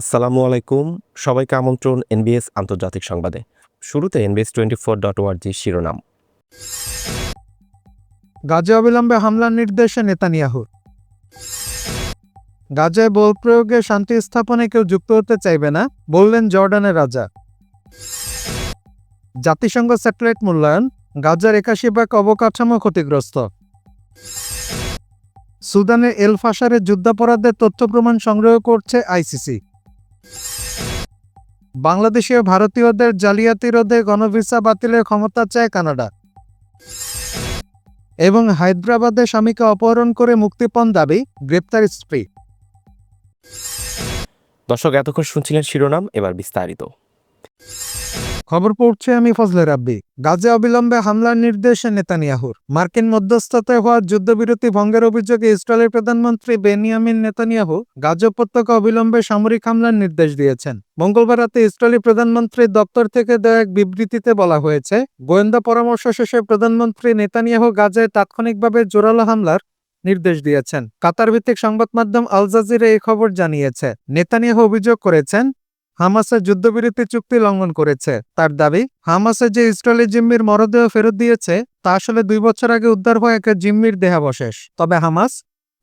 আসসালামু আলাইকুম। সবাইকে আমন্ত্রণ এনবিএস আন্তর্জাতিক সংবাদে। শুরুতে NBS twenty four dot org শিরোনাম। গাজা অবিলম্বে হামলার নির্দেশে নেতানিয়াহুর গাজায় বল প্রয়োগে শান্তি স্থাপনে কেউ যুক্ত হতে চাইবে না, বললেন জর্ডানের রাজা। জাতিসংঘ স্যাটেলাইট মূল্যায়ন, গাজার একাশি ভাগ অবকাঠামো ক্ষতিগ্রস্ত। সুদানের এল ফাসারের যুদ্ধাপরাধের তথ্য প্রমাণ সংগ্রহ করছে আইসিসি। বাংলাদেশীয় ভারতীয়দের জালিয়াতি রোধে গণভিসা বাতিলের ক্ষমতা চায় কানাডা। এবং হায়দ্রাবাদে স্বামীকে অপহরণ করে মুক্তিপণ দাবি গ্রেপ্তার স্ত্রী। দর্শক, এতক্ষণ শুনছিলেন শিরোনাম, এবার বিস্তারিত। খবর পড়ছে আমি ফজলে রাব্বি গাজে অবিলম্বে হামলার নির্দেশে নেতানিয়াহুর। মার্কিন মধ্যস্থতায় হওয়া যুদ্ধবিরতি ভঙ্গের অভিযোগে ইসরায়েলের প্রধানমন্ত্রী বেনিয়ামিন নেতানিয়াহু গাজা উপত্যকা অবিলম্বে সামরিক হামলার নির্দেশ দিয়েছেন। মঙ্গলবার রাতে ইসরায়েলি প্রধানমন্ত্রীর দপ্তর থেকে দেওয়া এক বিবৃতিতে বলা হয়েছে, গোয়েন্দা পরামর্শ শেষে প্রধানমন্ত্রী নেতানিয়াহু গাজায় তাৎক্ষণিকভাবে জোরালো হামলার নির্দেশ দিয়েছেন। কাতার ভিত্তিক সংবাদ মাধ্যম আল জাজিরা এই খবর জানিয়েছে। নেতানিয়াহু অভিযোগ করেছেন হামাসের যুদ্ধবিরতি চুক্তি লঙ্ঘন করেছে। তার দাবি হামাসে যে ইসরায়েলি জিম্মির মরদেহ ফেরত দিয়েছে, তা আসলে দুই বছর আগে উদ্ধার হওয়া এক জিম্মির দেহাবশেষ। তবে হামাস,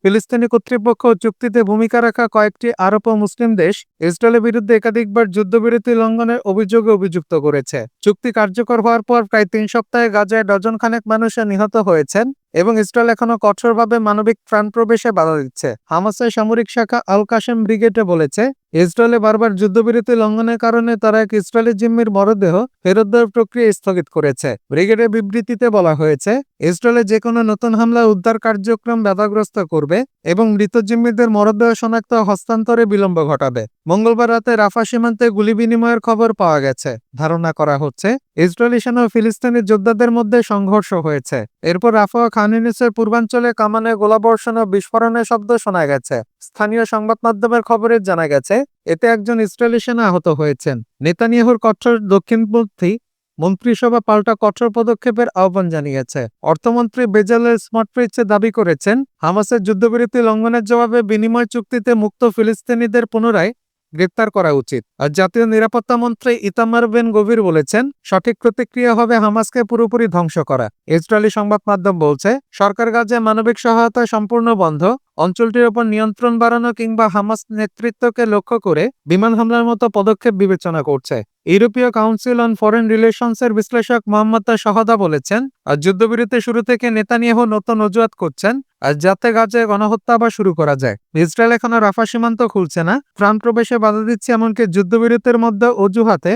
ফিলিস্তিনি কর্তৃপক্ষ চুক্তিতে ভূমিকা রাখা কয়েকটি আরব ও মুসলিম দেশ ইসরায়েলের বিরুদ্ধে একাধিকবার যুদ্ধবিরতি লঙ্ঘনের অভিযোগে অভিযুক্ত করেছে। চুক্তি কার্যকর হওয়ার পর প্রায় তিন সপ্তাহে গাজায় ডজন খানেক মানুষ নিহত হয়েছেন। এবং ইসরায়েল এখনও কঠোরভাবে মানবিক প্রাণ প্রবেশে বাধা দিচ্ছে। হামাসের সামরিক শাখা আল কাশেম ব্রিগেডে বলেছে, ইসরায়েলে বারবার যুদ্ধবিরতি লঙ্ঘনের কারণে তারা এক ইসরায়েলি জিম্মির মরদেহ ফেরত দেওয়ার প্রক্রিয়া স্থগিত করেছে। ব্রিগেডের বিবৃতিতে বলা হয়েছে, ইসরায়েলে যে কোনো নতুন হামলা উদ্ধার কার্যক্রম বাধাগ্রস্ত করবে এবং মৃত জিম্মিদের মরদেহ শনাক্ত হস্তান্তরে বিলম্ব ঘটাবে। মঙ্গলবার রাতে রাফা সীমান্তে গুলি বিনিময়ের খবর পাওয়া গেছে। ধারণা করা হচ্ছে, ইসরায়েলি সেনা ও ফিলিস্তিনি যোদ্ধাদের মধ্যে সংঘর্ষ হয়েছে। এরপর রাফা ও খান পূর্বাঞ্চলে কামানে গোলাবর্ষণ ও বিস্ফোরণের শব্দ শোনা গেছে। স্থানীয় সংবাদ মাধ্যমের খবরে জানা গেছে, এতে একজন ইসরায়েলি সেনা আহত হয়েছেন। নেতানিয়াহুর কঠোর দক্ষিণপন্থী মন্ত্রিসভা পাল্টা কঠোর পদক্ষেপের আহ্বান জানিয়েছে। অর্থমন্ত্রী বেজালের স্মার্টফ্রিচে দাবি করেছেন, হামাসের যুদ্ধবিরতি লঙ্ঘনের জবাবে বিনিময় চুক্তিতে মুক্ত ফিলিস্তিনিদের পুনরায় গ্রেপ্তার করা উচিত। আর জাতীয় নিরাপত্তা মন্ত্রী ইতামার বেন গভীর বলেছেন, সঠিক প্রতিক্রিয়া হবে হামাসকে পুরোপুরি ধ্বংস করা। ইসরায়েলি সংবাদ মাধ্যম বলছে, সরকার গাজে মানবিক সহায়তা সম্পূর্ণ বন্ধ, অঞ্চলটির ওপর নিয়ন্ত্রণ বাড়ানো কিংবা হামাস নেতৃত্বকে লক্ষ্য করে বিমান হামলার মতো পদক্ষেপ বিবেচনা করছে। ইউরোপীয় কাউন্সিল অন ফরেন রিলেশনসের বিশ্লেষক মোহাম্মদ সহদা বলেছেন, আর যুদ্ধবিরতি শুরু থেকে নেতানিয়াহু নতুন অজুহাত করছেন যাতে গাজায় গণহত্যা আবার শুরু করা যায়। ইসরায়েল এখনও রাফা সীমান্ত খুলছে না। প্রাণ প্রবেশে বাধা দিচ্ছে এমনকি যুদ্ধবিরতির মধ্যে অজুহাতে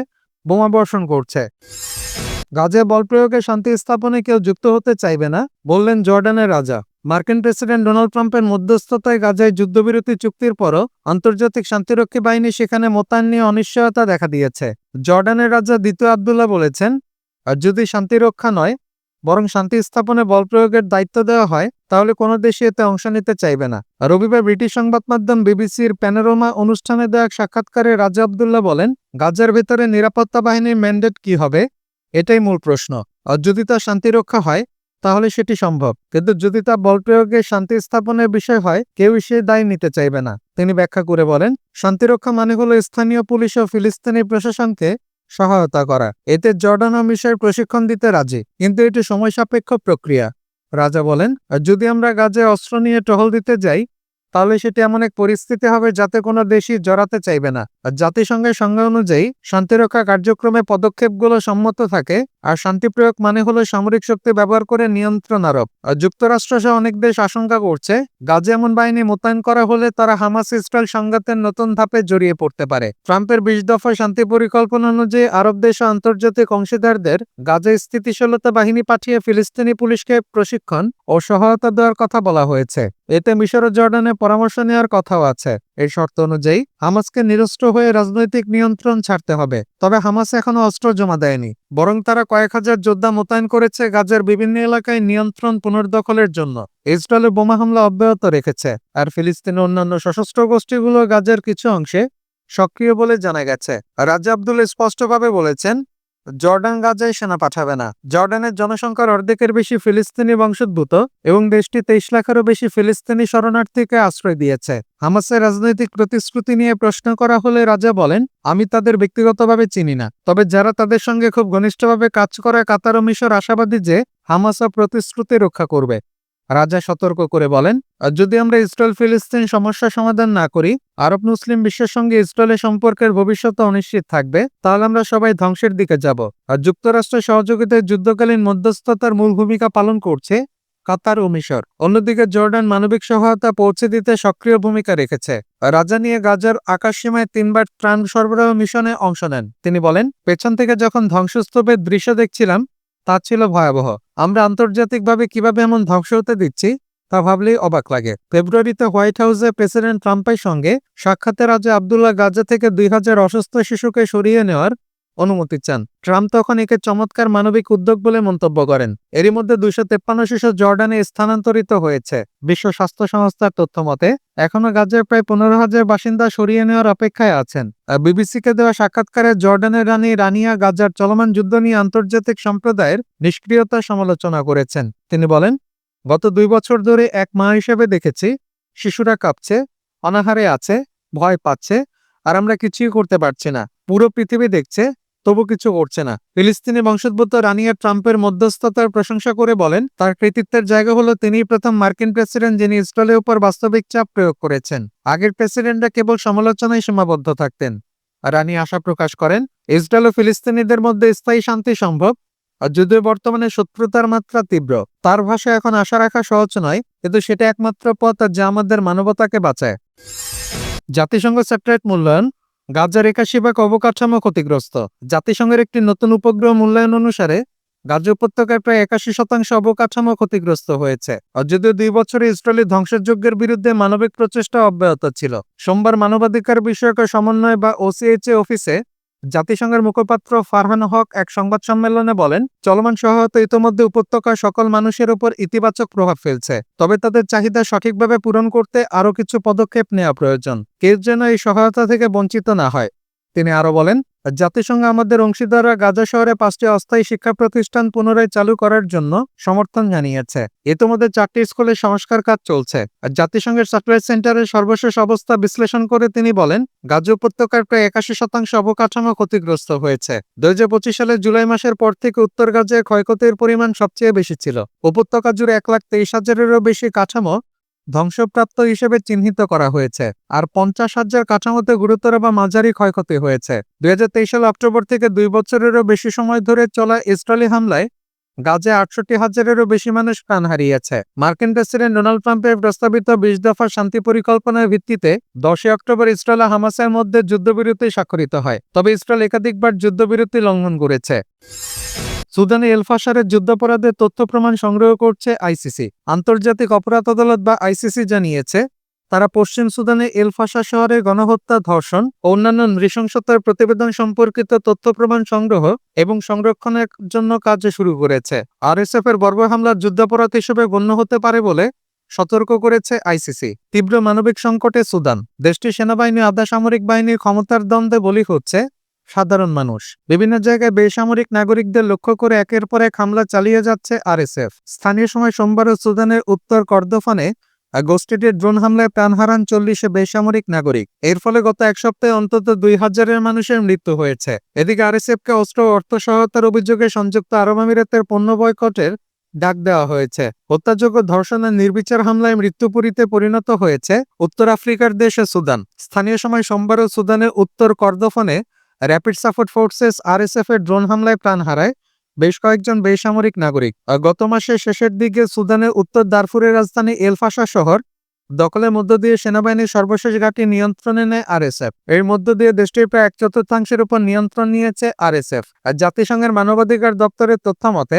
বোমা বর্ষণ করছে। গাজে বল প্রয়োগে শান্তি স্থাপনে কেউ যুক্ত হতে চাইবে না, বললেন জর্ডানের রাজা। মার্কিন প্রেসিডেন্ট ডোনাল্ড ট্রাম্পের মধ্যস্থতায় গাজায় যুদ্ধবিরতি চুক্তির পরও আন্তর্জাতিক শান্তিরক্ষী বাহিনী সেখানে মোতায়েন নিয়ে অনিশ্চয়তা দেখা দিয়েছে। জর্ডানের রাজা দ্বিতীয় আবদুল্লাহ বলেছেন, আর যদি শান্তিরক্ষা নয় বরং শান্তি স্থাপনে বল প্রয়োগের দায়িত্ব দেওয়া হয়, তাহলে কোনো দেশই এতে অংশ নিতে চাইবে না। রবিবার ব্রিটিশ সংবাদ মাধ্যম বিবিসির প্যানোরোমা অনুষ্ঠানে দেওয়া এক সাক্ষাৎকারে রাজা আবদুল্লাহ বলেন, গাজার ভেতরে নিরাপত্তা বাহিনীর ম্যান্ডেট কি হবে? এটাই মূল প্রশ্ন। আর যদি তা শান্তিরক্ষা হয়, তাহলে সেটি সম্ভব। কিন্তু যদি তা বল প্রয়োগে শান্তি স্থাপনের বিষয় হয় কেউ সে দায় নিতে চাইবে না। তিনি ব্যাখ্যা করে বলেন, শান্তিরক্ষা মানে হলো স্থানীয় পুলিশ ও ফিলিস্তিনি প্রশাসনকে সহায়তা করা। এতে জর্ডান ও মিশর প্রশিক্ষণ দিতে রাজি, কিন্তু এটি সময় সাপেক্ষ প্রক্রিয়া। রাজা বলেন, "আর যদি আমরা গাজে অস্ত্র নিয়ে টহল দিতে যাই তাহলে সেটি এমন এক পরিস্থিতি হবে যাতে কোনো দেশই জড়াতে চাইবে না। আর জাতিসংঘের সংজ্ঞা অনুযায়ী শান্তিরক্ষা কার্যক্রমে পদক্ষেপগুলো সম্মত থাকে, আর শান্তি প্রয়োগ মানে হলো সামরিক শক্তি ব্যবহার করে নিয়ন্ত্রণ আরোপ। আর যুক্তরাষ্ট্র সহ অনেক দেশ আশঙ্কা করছে, গাজে এমন বাহিনী মোতায়েন করা হলে তারা হামাস ইসরায়েল সংঘাতের নতুন ধাপে জড়িয়ে পড়তে পারে। ট্রাম্পের বিশ দফা শান্তি পরিকল্পনা অনুযায়ী আরব দেশ আন্তর্জাতিক অংশীদারদের গাজে স্থিতিশীলতা বাহিনী পাঠিয়ে ফিলিস্তিনি পুলিশকে প্রশিক্ষণ ও সহায়তা দেওয়ার কথা বলা হয়েছে। এতে মিশর ও জর্ডানে পরামর্শ নেওয়ার কথাও আছে। এই শর্ত অনুযায়ী হামাসকে নিরস্ত্র হয়ে রাজনৈতিক নিয়ন্ত্রণ ছাড়তে হবে। তবে হামাস এখনও অস্ত্র জমা দেয়নি, বরং তারা কয়েক হাজার যোদ্ধা মোতায়েন করেছে গাজার বিভিন্ন এলাকায় নিয়ন্ত্রণ পুনর্দখলের জন্য। ইসরায়েলের বোমা হামলা অব্যাহত রেখেছে, আর ফিলিস্তিনের অন্যান্য সশস্ত্র গোষ্ঠীগুলো গাজার কিছু অংশে সক্রিয় বলে জানা গেছে। রাজা আব্দুল স্পষ্টভাবে বলেছেন জর্ডান গাজায় সেনা পাঠাবে না। জর্ডানের জনসংখ্যার অর্ধেকের বেশি ফিলিস্তিনি বংশোদ্ভূত এবং দেশটি তেইশ লাখেরও বেশি ফিলিস্তিনি শরণার্থীকে আশ্রয় দিয়েছে। হামাসের রাজনৈতিক প্রতিশ্রুতি নিয়ে প্রশ্ন করা হলে রাজা বলেন, আমি তাদের ব্যক্তিগতভাবে চিনি না। তবে যারা তাদের সঙ্গে খুব ঘনিষ্ঠভাবে কাজ করে, কাতার ও মিশর আশাবাদী যে হামাসা প্রতিশ্রুতি রক্ষা করবে। রাজা সতর্ক করে বলেন যদি আমরা ইসরায়েল ফিলিস্তিন সমস্যা সমাধান না করি, আরব মুসলিম বিশ্বের সঙ্গে ইসরায়েলের সম্পর্কের ভবিষ্যৎ অনিশ্চিত থাকবে, তাহলে আমরা সবাই ধ্বংসের দিকে যাব। আর যুক্তরাষ্ট্রের সহযোগিতায় যুদ্ধকালীন মধ্যস্থতার মূল ভূমিকা পালন করছে কাতার ও মিশর। অন্যদিকে জর্ডান মানবিক সহায়তা পৌঁছে দিতে সক্রিয় ভূমিকা রেখেছে। রাজা নিয়ে গাজার আকাশসীমায় তিনবার ত্রাণ সরবরাহ মিশনে অংশ নেন। তিনি বলেন, পেছন থেকে যখন ধ্বংসস্তূপের দৃশ্য দেখছিলাম, তা ছিল ভয়াবহ। আমরা আন্তর্জাতিকভাবে কীভাবে এমন ধ্বংস হতে দিচ্ছি, তা ভাবলেই অবাক লাগে। ফেব্রুয়ারিতে হোয়াইট হাউসে প্রেসিডেন্ট ট্রাম্পের সঙ্গে সাক্ষাতের আজ আবদুল্লাহ গাজা থেকে দুই হাজার অসুস্থ শিশুকে সরিয়ে নেওয়ার অনুমতি চান। ট্রাম্প তখন একে চমৎকার মানবিক উদ্যোগ বলে মন্তব্য করেন। এরই মধ্যে দুইশো তেপ্পান্ন শিশু জর্ডানে স্থানান্তরিত হয়েছে। বিশ্ব স্বাস্থ্য সংস্থার তথ্য মতে এখনও গাজার প্রায় পনেরো হাজার বাসিন্দা সরিয়ে নেওয়ার অপেক্ষায় আছেন। বিবিসিকে দেওয়া সাক্ষাৎকারে জর্ডানের রানী রানিয়া গাজার চলমান যুদ্ধ নিয়ে আন্তর্জাতিক সম্প্রদায়ের নিষ্ক্রিয়তা সমালোচনা করেছেন। তিনি বলেন, গত দুই বছর ধরে এক মা হিসেবে দেখেছি, শিশুরা কাঁপছে, অনাহারে আছে, ভয় পাচ্ছে, আর আমরা কিছুই করতে পারছি না। পুরো পৃথিবী দেখছে তবু কিছু করছে না। ফিলিস্তিনি বংশোদ্ভূত রানিয়া ট্রাম্পের মধ্যস্থতার প্রশংসা করে বলেন, তার কৃতিত্বের জায়গা হলো তিনিই প্রথম মার্কিন প্রেসিডেন্ট যিনি ইসরায়েলের উপর বাস্তবিক চাপ প্রয়োগ করেছেন। আগের প্রেসিডেন্টরা কেবল সমালোচনায় সীমাবদ্ধ থাকতেন। রানি আশা প্রকাশ করেন, ইসরায়েল ও ফিলিস্তিনিদের মধ্যে স্থায়ী শান্তি সম্ভব, আর যদিও বর্তমানে শত্রুতার মাত্রা তীব্র, তার ভাষায় এখন আশা রাখা সহজ নয়, কিন্তু সেটা একমাত্র পথ যা আমাদের মানবতাকে বাঁচায়। জাতিসংঘ স্যাটেলাইট মূল্যায়ন গাজার একাশি ভাগ অবকাঠামো ক্ষতিগ্রস্ত। জাতিসংঘের একটি নতুন উপগ্রহ মূল্যায়ন অনুসারে গাজা উপত্যকায় প্রায় একাশি শতাংশ অবকাঠামো ক্ষতিগ্রস্ত হয়েছে। যদিও দুই বছরে ইসরায়েলি ধ্বংসযজ্ঞের বিরুদ্ধে মানবিক প্রচেষ্টা অব্যাহত ছিল। সোমবার মানবাধিকার বিষয়ক সমন্বয় বা ওসিএইচএ অফিসে জাতিসংঘের মুখপাত্র ফারহান হক এক সংবাদ সম্মেলনে বলেন, চলমান সহায়তা ইতোমধ্যে উপত্যকা সকল মানুষের উপর ইতিবাচক প্রভাব ফেলছে, তবে তাদের চাহিদা সঠিকভাবে পূরণ করতে আরও কিছু পদক্ষেপ নেওয়া প্রয়োজন, কেউ যেন এই সহায়তা থেকে বঞ্চিত না হয়। তিনি আরও বলেন জাতিসংঘ আমাদের অংশীদাররা গাজা শহরে পাঁচটি অস্থায়ী শিক্ষা প্রতিষ্ঠান পুনরায় চালু করার জন্য সমর্থন জানিয়েছে। ইতিমধ্যে চারটি স্কুলে সংস্কার কাজ চলছে। আর জাতিসংঘের স্যাটেলাইট সেন্টারের সর্বশেষ অবস্থা বিশ্লেষণ করে তিনি বলেন, গাজা উপত্যকার প্রায় একাশি শতাংশ অবকাঠামো ক্ষতিগ্রস্ত হয়েছে। দুই হাজার পঁচিশ সালের জুলাই মাসের পর থেকে উত্তর গাজায় ক্ষয়ক্ষতির পরিমাণ সবচেয়ে বেশি ছিল। উপত্যকা জুড়ে এক লাখ তেইশ হাজারেরও বেশি কাঠামো ধ্বংসপ্রাপ্ত হিসেবে চিহ্নিত করা হয়েছে, আর পঞ্চাশ হাজার কাঠামোতে গুরুতর বা মাঝারি ক্ষয়ক্ষতি হয়েছে। দুই সাল অক্টোবর থেকে দুই বছরেরও বেশি সময় ধরে চলা ইসরায়েলি হামলায় গাজে আটষট্টি হাজারেরও বেশি মানুষ প্রাণ হারিয়েছে। মার্কিন প্রেসিডেন্ট ডোনাল্ড ট্রাম্পের প্রস্তাবিত বিশ দফা শান্তি পরিকল্পনার ভিত্তিতে দশই অক্টোবর ইসরায়েল হামাসের মধ্যে যুদ্ধবিরতি স্বাক্ষরিত হয়, তবে ইসরায়েল একাধিকবার যুদ্ধবিরতি লঙ্ঘন করেছে। সুদানে এলফাসারের যুদ্ধাপরাধের তথ্য প্রমাণ সংগ্রহ করছে আইসিসি। আন্তর্জাতিক অপরাধ আদালত বা আইসিসি জানিয়েছে, তারা পশ্চিম সুদানে এলফাসা শহরে গণহত্যা, ধর্ষণ ও অন্যান্য নৃশংসতার প্রতিবেদন সম্পর্কিত তথ্য প্রমাণ সংগ্রহ এবং সংরক্ষণের জন্য কাজ শুরু করেছে। আরএসএফ এর বর্ব হামলার যুদ্ধাপরাধ হিসেবে গণ্য হতে পারে বলে সতর্ক করেছে আইসিসি। তীব্র মানবিক সংকটে সুদান। দেশটির সেনাবাহিনী আধা সামরিক বাহিনীর ক্ষমতার দ্বন্দ্বে বলি হচ্ছে সাধারণ মানুষ। বিভিন্ন জায়গায় বেসামরিক নাগরিকদের লক্ষ্য করে একের পর এক হামলা চালিয়ে যাচ্ছে আরএসএফ। স্থানীয় সময় সোমবারও সুদানের উত্তর কর্দফানে গোষ্ঠীটির ড্রোন হামলায় প্রাণ হারান চল্লিশে বেসামরিক নাগরিক। এর ফলে গত এক সপ্তাহে অন্তত দুই হাজারের মানুষের মৃত্যু হয়েছে। এদিকে আরএসএফকে অস্ত্র অর্থ সহায়তার অভিযোগে সংযুক্ত আরব আমিরাতের পণ্য বয়কটের ডাক দেওয়া হয়েছে। হত্যাযোগ্য ধর্ষণের নির্বিচার হামলায় মৃত্যুপুরীতে পরিণত হয়েছে উত্তর আফ্রিকার দেশে সুদান। স্থানীয় সময় সোমবারও সুদানের উত্তর কর্দফনে র্যাপিড সাপোর্ট ফোর্সেস আরএসএফ এর ড্রোন হামলায় প্রাণ হারায় বেশ কয়েকজন বেসামরিক নাগরিক। গত মাসের শেষের দিকে সুদানের উত্তর দারফুরের রাজধানী এলফাসা শহর দখলের মধ্য দিয়ে সেনাবাহিনীর সর্বশেষ ঘাঁটি নিয়ন্ত্রণে নেয় আরএসএফ এর মধ্য দিয়ে দেশটির প্রায় এক চতুর্থাংশের উপর নিয়ন্ত্রণ নিয়েছে আরএসএফ আর জাতিসংঘের মানবাধিকার দপ্তরের তথ্য মতে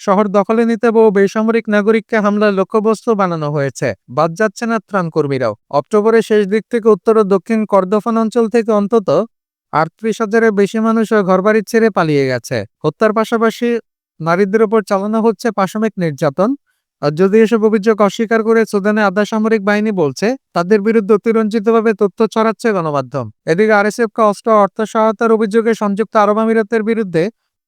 শহর দখলে নিতে বহু বেসামরিক নাগরিককে হামলার লক্ষ্যবস্তু বানানো হয়েছে। বাদ যাচ্ছে না ত্রাণকর্মীরাও অক্টোবরের শেষ দিক থেকে উত্তর ও দক্ষিণ কর্দফান অঞ্চল থেকে অন্তত আটত্রিশ হাজারের বেশি মানুষ ঘরবাড়ি ছেড়ে পালিয়ে গেছে। হত্যার পাশাপাশি নারীদের উপর চালানো হচ্ছে পাশবিক নির্যাতন। যদি এসব অভিযোগ অস্বীকার করে সুদানে আধা সামরিক বাহিনী বলছে, তাদের বিরুদ্ধে অতিরঞ্জিতভাবে তথ্য ছড়াচ্ছে গণমাধ্যম। এদিকে আর আরএসএফকে অস্ত্র অর্থ সহায়তার অভিযোগে সংযুক্ত আরব আমিরাতের বিরুদ্ধে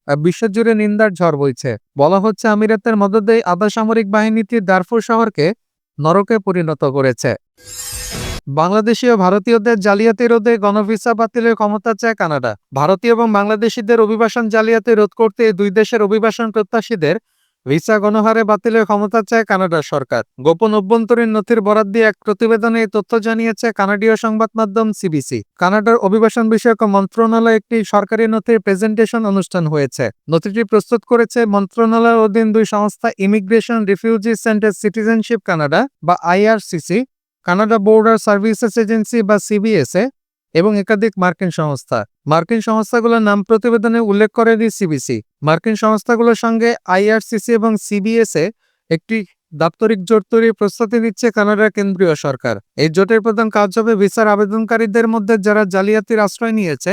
বিশ্বজুড়ে নিন্দার ঝড় বইছে। বলা হচ্ছে, আমিরাতের মদদেই আধা সামরিক বাহিনীটি দারফুর শহরকে নরকে পরিণত করেছে। বাংলাদেশীয় ভারতীয়দের জালিয়াতি রোধে গণভিসা বাতিলের ক্ষমতা চায় কানাডা। ভারতীয় এবং বাংলাদেশিদের অভিবাসন জালিয়াতি রোধ করতে দুই দেশের অভিবাসন প্রত্যাশীদের ভিসা গণহারে বাতিলের ক্ষমতা চায় কানাডার সরকার। গোপন অভ্যন্তরীণ নথির বরাদ দিয়ে এক প্রতিবেদনে এই তথ্য জানিয়েছে কানাডীয় সংবাদ মাধ্যম সিবিসি। কানাডার অভিবাসন বিষয়ক মন্ত্রণালয় একটি সরকারি নথির প্রেজেন্টেশন অনুষ্ঠান হয়েছে। নথিটি প্রস্তুত করেছে মন্ত্রণালয়ের অধীন দুই সংস্থা immigration refugee centre citizenship Canada বা IRCC. Canada border services agency বা সিবিএসএ এবং একাধিক মার্কিন সংস্থা। মার্কিন সংস্থাগুলোর নাম প্রতিবেদনে উল্লেখ করেনি সিবিসি মার্কিন সংস্থাগুলোর সঙ্গে আইআরসিসি এবং সিবিএসএ একটি দাপ্তরিক জোট তৈরির প্রস্তুতি নিচ্ছে কানাডার কেন্দ্রীয় সরকার। এই জোটের প্রধান কাজ হবে ভিসার আবেদনকারীদের মধ্যে যারা জালিয়াতির আশ্রয় নিয়েছে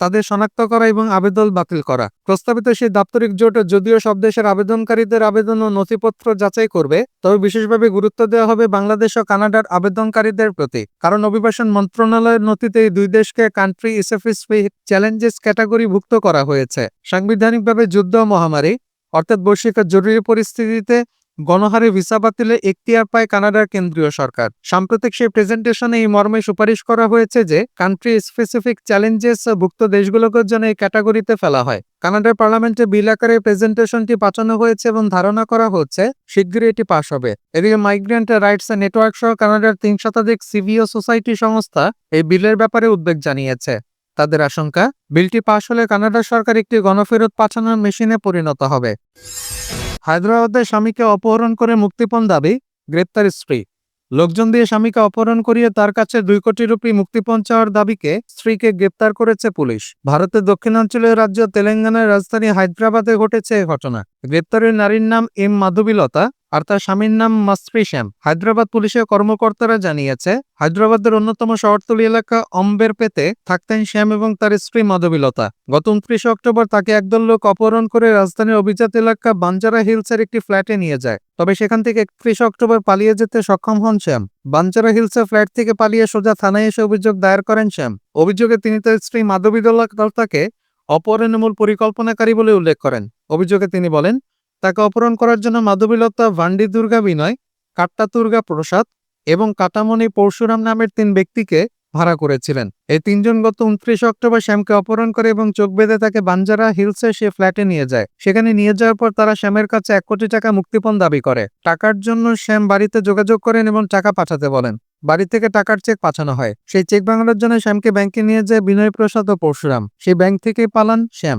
তাদের শনাক্ত করা এবং আবেদন বাতিল করা। প্রস্তাবিত সেই দাপ্তরিক জোট যদিও সব দেশের আবেদনকারীদের আবেদন ও নথিপত্র যাচাই করবে, তবে বিশেষভাবে গুরুত্ব দেওয়া হবে বাংলাদেশ ও কানাডার আবেদনকারীদের প্রতি। কারণ অভিবাসন মন্ত্রণালয়ের নথিতে দুই দেশকে কান্ট্রি স্পেসিফিক চ্যালেঞ্জেস ক্যাটাগরিভুক্ত করা হয়েছে। সাংবিধানিকভাবে যুদ্ধ মহামারী, অর্থাৎ বৈশ্বিক জরুরি পরিস্থিতিতে গণহারে ভিসা বাতিলে এখতিয়ার পায় কানাডার কেন্দ্রীয় সরকার। সাম্প্রতিক সেই প্রেজেন্টেশনে এই মর্মে সুপারিশ করা হয়েছে যে কান্ট্রি স্পেসিফিক চ্যালেঞ্জেস ভুক্ত দেশগুলোকে জন্য এই ক্যাটাগরিতে ফেলা হয়। কানাডার পার্লামেন্টে বিল আকারে প্রেজেন্টেশনটি পাঠানো হয়েছে এবং ধারণা করা হচ্ছে, শীঘ্রই এটি পাশ হবে। এদিকে মাইগ্রেন্ট রাইটস নেটওয়ার্ক সহ কানাডার তিন শতাধিক সিভিও সোসাইটি সংস্থা এই বিলের ব্যাপারে উদ্বেগ জানিয়েছে। তাদের আশঙ্কা, বিলটি পাশ হলে কানাডা সরকার একটি গণফেরত পাঠানোর মেশিনে পরিণত হবে। হায়দ্রাবাদে স্বামীকে অপহরণ করে মুক্তিপণ দাবি, গ্রেপ্তার স্ত্রী। লোকজন দিয়ে স্বামীকে অপহরণ করিয়ে তার কাছে দুই কোটি রুপি মুক্তিপণ চাওয়ার দাবিকে স্ত্রীকে গ্রেপ্তার করেছে পুলিশ। ভারতের দক্ষিণাঞ্চলীয় রাজ্য তেলেঙ্গানার রাজধানী হায়দ্রাবাদে ঘটেছে এ ঘটনা। গ্রেপ্তারের নারীর নাম এম মাধবীলতা। আর তার স্বামীর নাম মাস্ত্রী শ্যাম। হায়দ্রাবাদ পুলিশের কর্মকর্তারা জানিয়েছে, হায়দ্রাবাদের অন্যতম শহরতলি এলাকা অম্বের পেতে থাকতেন শ্যাম এবং তার স্ত্রী মাধবীলতা। গত উনত্রিশে অক্টোবর তাকে একদল লোক অপহরণ করে রাজধানীর অভিজাত এলাকা বাঞ্জারা হিলসের একটি ফ্ল্যাটে নিয়ে যায়। তবে সেখান থেকে একত্রিশে অক্টোবর পালিয়ে যেতে সক্ষম হন শ্যাম। বাঞ্জারা হিলসের ফ্ল্যাট থেকে পালিয়ে সোজা থানায় এসে অভিযোগ দায়ের করেন শ্যাম। অভিযোগে তিনি তার স্ত্রী মাধবীলতাকে অপহরণের মূল পরিকল্পনাকারী বলে উল্লেখ করেন। অভিযোগে তিনি বলেন তাকে অপহরণ করার জন্য মাধবীলতা ভান্ডি দুর্গা বিনয় কাট্টা দুর্গা প্রসাদ এবং কাটামণি পরশুরাম নামের তিন ব্যক্তিকে ভাড়া করেছিলেন। এই তিনজন গত উনত্রিশ অক্টোবর শ্যামকে অপহরণ করে এবং চোখ বেঁধে তাকে বাঞ্জারা হিলসে সে ফ্ল্যাটে নিয়ে যায়। সেখানে নিয়ে যাওয়ার পর তারা শ্যামের কাছে এক কোটি টাকা মুক্তিপণ দাবি করে। টাকার জন্য শ্যাম বাড়িতে যোগাযোগ করেন এবং টাকা পাঠাতে বলেন। বাড়ি থেকে টাকার চেক পাঠানো হয়। সেই চেক বাংলার জন্য শ্যামকে ব্যাংকে নিয়ে যায় বিনয় প্রসাদ ও পরশুরাম। সেই ব্যাংক থেকেই পালান শ্যাম।